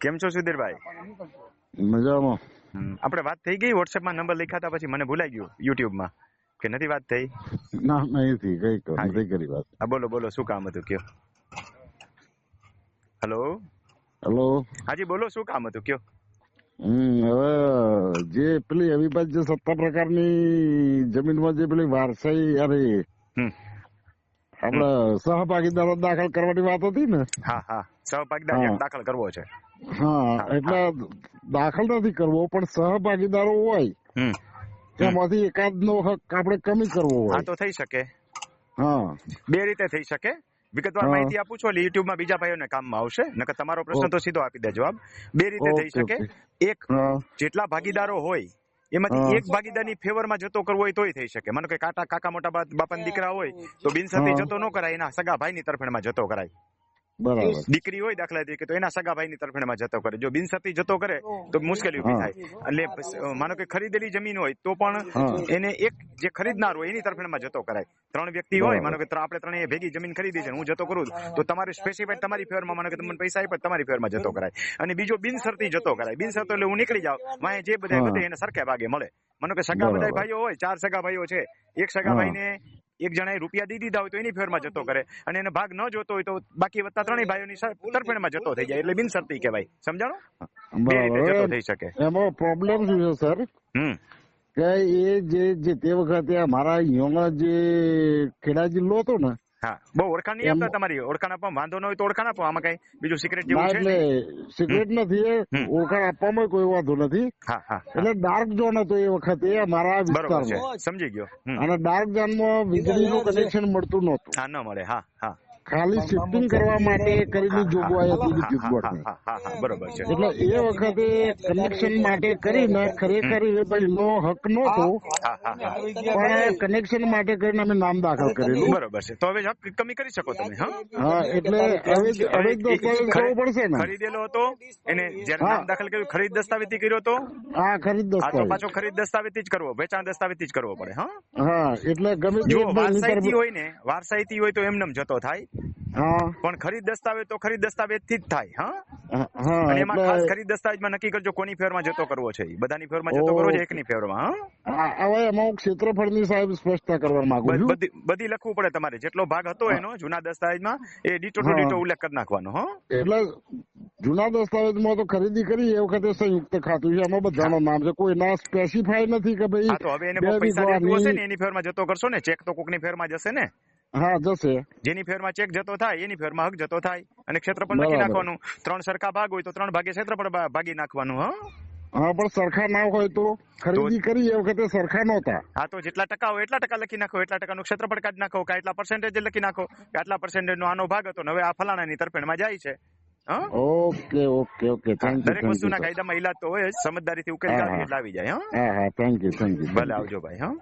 કેમ છો સુધીરભાઈ? મજામાં. આપણે વાત થઈ ગઈ વોટ્સએપમાં નંબર લખાતા પછી મને ભૂલાઈ ગયું યુટ્યુબમાં. કે નથી વાત થઈ? ના નહીં કઈ ગઈ. નથી કરી વાત. હા બોલો બોલો શું કામ હતું કયો? હેલો? હેલો? હાજી બોલો શું કામ હતું કયો? હવે જે પેલી અવિભાજ્ય સત્તા પ્રકારની જમીનમાં જે પેલી વારસાઈ અરે આપડે સહભાગીદારો દાખલ કરવાની વાત હતી ને? હા હા. સહભાગીદાર દાખલ કરવો છે. હા એટલે દાખલ નથી કરવો પણ સહભાગીદારો હોય. તેમાંથી એકાદ નો હક આપણે કમી કરવો હા હોય તો થઈ શકે. હા. બે રીતે થઈ શકે. વિગતવાર. માહિતી આપું છું એટલે યુટ્યુબમાં બીજા ભાઈઓને કામમાં આવશે. નકર તમારો પ્રશ્ન તો સીધો આપી દે જવાબ બે રીતે થઈ શકે. એક જેટલા ભાગીદારો હોય એમાંથી. એક ભાગીદારની ફેવરમાં જતો કરવો હોય તોય થઈ શકે માનો કે કાકા કાકા મોટા બાપાના દીકરા હોય તો બિનસતી હા. જતો ન કરાય એના સગા ભાઈની તરફેણમાં જતો કરાય બરાબર. દીકરી હોય દાખલા તરીકે તો એના સગા ભાઈની તરફેણમાં જતો કરે. જો બિનસતી જતો કરે તો મુશ્કેલી ઊભી થાય. એટલે માનો કે ખરીદેલી જમીન હોય તો પણ એને એક જે ખરીદનાર હોય એની તરફેણમાં જતો કરાય. ત્રણ વ્યક્તિ હોય. માનો કે આપણે ત્રણેય ભેગી જમીન ખરીદી છે હું જતો કરું છું, તો તમારે સ્પેસિફાઈડ તમારી ફેવરમાં માનો કે તમને પૈસા આપે તમારી ફેવરમાં જતો કરાય. અને બીજો બિનસરતી જતો કરાય. બિનસરતો એટલે હું નીકળી જાઉં વાંહે જે બધા. એને સરખે ભાગે મળે. માનો કે સગા બધા ભાઈઓ હોય ચાર સગા ભાઈઓ છે. એક સગા. ભાઈને એક જણાએ રૂપિયા દી દીધા હોય તો એની ફેરમાં જતો કરે. અને એને ભાગ ન જોતો હોય તો બાકી વધતા ત્રણેય ભાઈઓની તરફેણમાં જતો થઈ જાય એટલે બિનસરતી કહેવાય. સમજાણો? બે રીતે જતો થઈ શકે. એમાં પ્રોબ્લેમ શું છે સર હમ. કે એ જે જે તે વખતે મારા અહીંયાનો જે ખેડા જિલ્લો હતો ને હા. બહુ ઓળખાણ નહીં આપતા તમારી. ઓળખાણ આપવા વાંધો ન હોય તો ઓળખાણ આપો. આમાં કઈ બીજું સિક્રેટ જેવું છે. સિક્રેટ નથી એ. ઓળખાણ આપવામાં કોઈ વાંધો નથી. હા હા હા. એટલે ડાર્ક ઝોન હતો એ વખતે મારા બરોબર છે. વિસ્તારમાં સમજી ગયો. અને ડાર્ક ઝોનમાં વીજળીનું કનેક્શન મળતું નહોતું. હા ન મળે. હા હા. ખાલી શિફ્ટિંગ કરવા માટે કરીને જોગવાઈ હતી હા, હા, બરોબર છે. એટલે એ વખતે કનેક્શન માટે કરીને ખરેખર એ ભાઈનો હક નહોતો. પણ કનેક્શન માટે કરીને અમે નામ દાખલ કરેલું. બરોબર છે. તો હવે હક કમી કરી શકો તમે હા? હા એટલે હવે હવે દસ્તાવેજ કરવો પડશે ને. ખરીદેલો હતો એને જ્યારે નામ દાખલ કર્યું ખરીદ દસ્તાવેજ કર્યો હતો? હા ખરીદ દસ્તાવેજ. પાછો ખરીદ દસ્તાવેજથી જ કરવો વેચાણ દસ્તાવેજથી જ કરવો પડે હા? હા એટલે ગમે જો વારસાઈથી હોય ને વારસાઈથી હોય તો એમનેમ જતો થાય. પણ ખરીદ દસ્તાવેજ તો ખરીદ દસ્તાવેજથી જ થાય હા? અને એમાં ખાસ ખરીદ દસ્તાવેજમાં નક્કી કરજો કોની ફેરમાં જતો કરવો છે. બધાની ફેરમાં જતો કરવો છે એકની ફેરમાં હા? હા, હવે એમાં ક્ષેત્રફળની સાહેબ સ્પષ્ટતા કરવા માંગુ છું. બધી બધી લખવું પડે તમારે. જેટલો ભાગ હતો એનો જૂના દસ્તાવેજમાં એ ડીટો ટુ ડીટો ઉલ્લેખ કરી નાખવાનો હા? એટલે જૂના દસ્તાવેજમાં તો ખરીદી કરી એ વખતે સંયુક્ત ખાતું છે. એમાં બધાનો નામ છે. કોઈના સ્પેસિફાય નથી કે ભાઈ તો હવે એને પૈસા દેતું હશે ને એની ફેરમાં જતો કરશો ને. ચેક તો કોકની ફેરમાં જશે ને. હા જશે જેની ફેરમાં ચેક જતો થાય એની ફેરમાં હક જતો થાય અને ક્ષેત્રફળ લખી નાખવાનું. ત્રણ સરખા ભાગ હોય તો ત્રણ ભાગે ક્ષેત્રફળ ભાગી નાખવાનું હા. હા પણ સરખા ના હોય તો ખરીદી કરી એ વખતે સરખા નહોતા. હા તો જેટલા ટકા હોય એટલા ટકા લખી નાખો એટલા ટકાનું ક્ષેત્રફળ કાઢી નાખો કે એટલા પર્સન્ટેજ લખી નાખો કે આટલા પર્સન્ટેજ નો આનો ભાગ હતો હવે આ ફલાણાની તરફેણમાં જાય છે. હા? Okay okay okay thank you દરેક વસ્તુના કાયદામાં ઈલાજ તો હોય સમજદારીથી ઉકેલ કાઢી એટલે આવી જાય હા. હા હા થેન્ક યુ થેન્ક યુ ભલે આવજો ભાઈ હા.